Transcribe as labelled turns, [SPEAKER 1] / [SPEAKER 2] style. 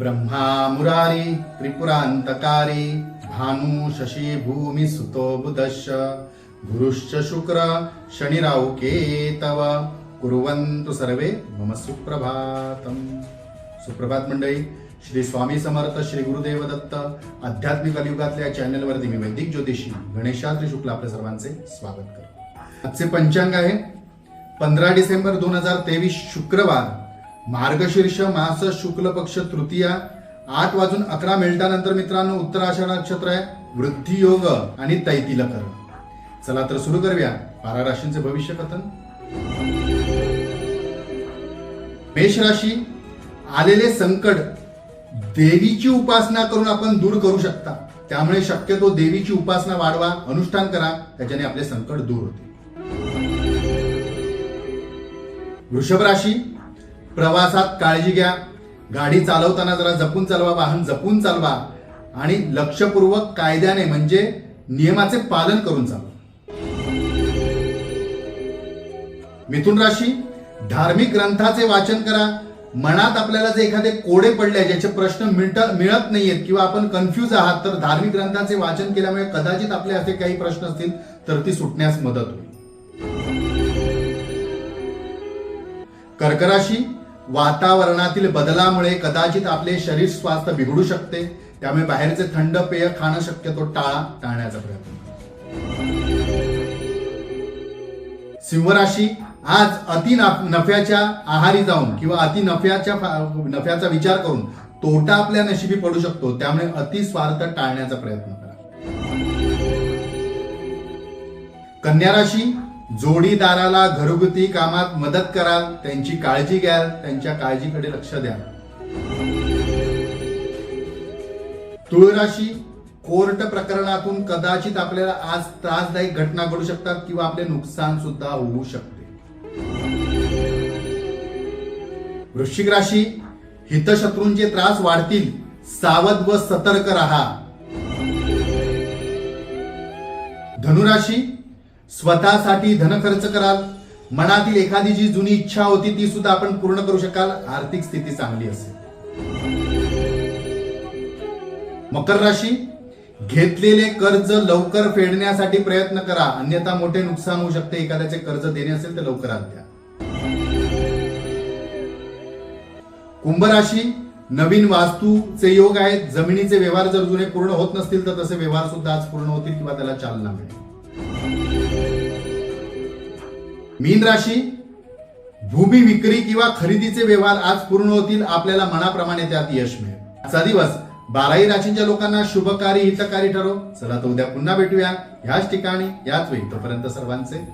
[SPEAKER 1] ब्रह्मा मुरारी त्रिपुरान्तकारी भानु शशी भूमी सुतो बुधश्च गुरुश्च शुक्र शनिराहुके तव कुर्वन्तु सर्वे मम सुप्रभातम सुप्रभात मंडळी श्री स्वामी समर्थ श्री गुरुदेव दत्त आध्यात्मिक अलियुगातल्या चॅनलवरती मी वैदिक ज्योतिषी गणेशाद्री शुक्ल आपल्या सर्वांचे स्वागत करतो. आजचे पंचांग आहे पंधरा डिसेंबर दोन हजार तेवीस शुक्रवार मार्गशीर्ष मास शुक्ल पक्ष तृतीया आठ वाजून अकरा मिनिटानंतर मित्रांनो उत्तराषाढ नक्षत्र आहे वृद्धी योग आणि तैतिल कर चला तर सुरू करूया बारा राशींचे भविष्य कथन. मेष राशी आलेले संकट देवीची उपासना करून आपण दूर करू शकता. त्यामुळे शक्यतो देवीची उपासना वाढवा अनुष्ठान करा त्याच्याने आपले संकट दूर होते. वृषभ राशी प्रवासात काळजी घ्या. गाडी चालवताना जरा जपून चालवा वाहन जपून चालवा. आणि लक्षपूर्वक कायद्याने म्हणजे नियमाचे पालन करून चालवा. मिथुन राशी धार्मिक ग्रंथाचे वाचन करा. मनात आपल्याला जे एखादे कोडे पडले ज्याचे प्रश्न मिळत मिळत नाहीयेत किंवा आपण कन्फ्यूज आहात तर धार्मिक ग्रंथाचे वाचन केल्यामुळे कदाचित आपले असे काही प्रश्न असतील तर ती सुटण्यास मदत होईल. कर्कराशी वातावरणातील बदलामुळे कदाचित आपले शरीर स्वास्थ्य बिघडू शकते. त्यामुळे बाहेरचे थंड पेय खाणं शक्यतो टाळा टाळण्याचा प्रयत्न सिंहराशी आज अति नफ्याच्या आहारी जाऊन किंवा अति नफ्याच्या नफ्याचा विचार करून तोटा आपल्या नशिबी पडू शकतो त्यामुळे अति स्वार्थ टाळण्याचा प्रयत्न करा. कन्या राशी जोडीदाराला घरगुती कामात मदत कराल त्यांची काळजी घ्याल त्यांच्या काळजीकडे लक्ष द्या. तुळ राशी कोर्ट प्रकरणातून कदाचित आपल्याला आज त्रासदायक घटना घडू शकतात किंवा आपले नुकसान सुद्धा होऊ शकते. वृश्चिक राशी हितशत्रूंचे त्रास वाढतील सावध व सतर्क राहा. धनुराशी स्वतःसाठी धन खर्च कराल. मनातील एखादी जी जुनी इच्छा होती ती सुद्धा आपण पूर्ण करू शकाल. आर्थिक स्थिती चांगली असेल. मकर राशी घेतलेले कर्ज लवकर फेडण्यासाठी प्रयत्न करा. अन्यथा मोठे नुकसान होऊ शकते. एखाद्याचे कर्ज देणे असेल तर लवकरात द्या. कुंभ राशी नवीन वास्तूचे योग आहेत जमिनीचे व्यवहार जर जुने पूर्ण होत नसतील तर तसे व्यवहार सुद्धा आज पूर्ण होतील किंवा त्याला चालना मिळेल. मीन राशी भूमी विक्री किंवा खरेदीचे व्यवहार आज पूर्ण होतील आपल्याला मनाप्रमाणे त्यात यश मिळेल. आजचा दिवस बाराही राशींच्या लोकांना शुभकारी हितकारी ठरो. चला तर उद्या पुन्हा भेटूया. ह्याच ठिकाणी याच वेळी. तोपर्यंत सर्वांचे